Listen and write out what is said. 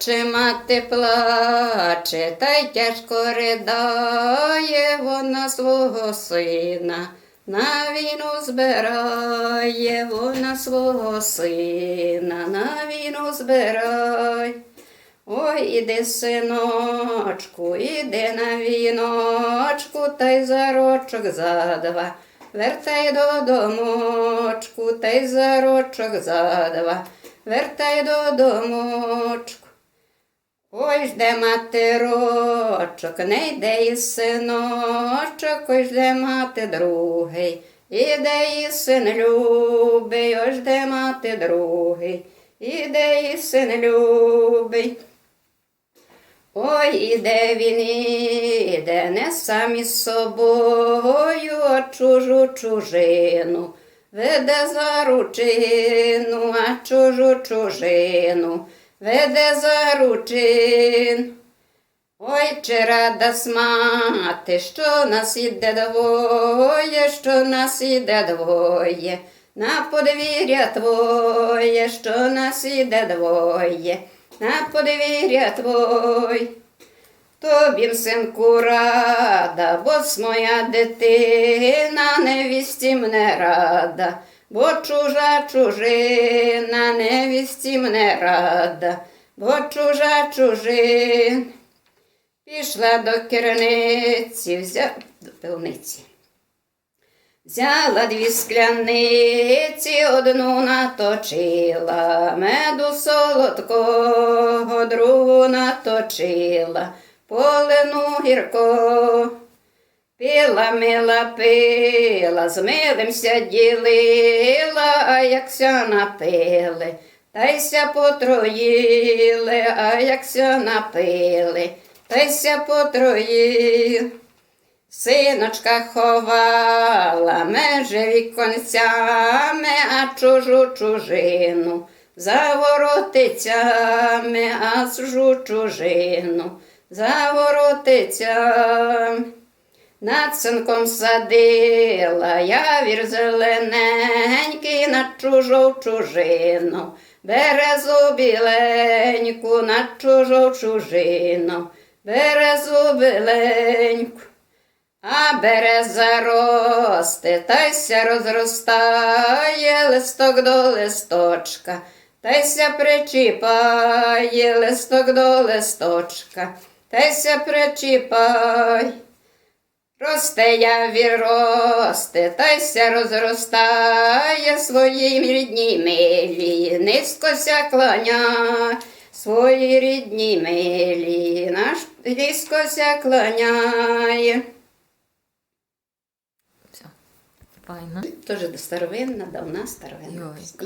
плаче, мати плаче, та й тяжко ридає вона свого сина. На війну збирає вона свого сина, на війну збирай. Ой, іди, синочку, іди на віночку, та й за рочок за два. Вертай додомочку, та й за рочок за два. Вертай додомочку. Ой, жде мати рочок, не йде і синочок, ой, жде мати другий. Іде і син любий, ой, жде мати другий. Іде і син любий. Ой, іде він, іде не сам із собою, а чужу чужину. Веде за ручину, а чужу чужину. Веде за ручин. Ой, чи рада смати, що нас іде двоє, що нас іде двоє, на подвір'я твоє, що нас іде двоє, на подвір'я твоє. Тобі, синку, рада, бо с моя дитина невісті мене рада, бо чужа чужина, невісті мене рада, бо чужа чужина. Пішла до керниці, взяла до пивниці. Взяла дві скляниці, одну наточила, меду солодкого, другу наточила, полину гірко. Пила, мила, пила, з милимся ділила, а якся напили, та й ся потроїли, а якся напили, та й ся потроїли. Синочка ховала межі віконцями, а чужу чужину за воротицями, а чужу чужину за воротицями. Над синком садила явір зелененький над чужу чужину, березу біленьку над чужу чужину, березу біленьку. А береза росте, та ся розростає листок до листочка, та ся причіпає листок до листочка, та й ся причіпає. Росте явір росте, та розростає своїм рідній милі, низько ся кланя, своїй рідній милі, наш низько ся кланяє. Все. Файно. Тоже старовинна, давна старовинна. Йой.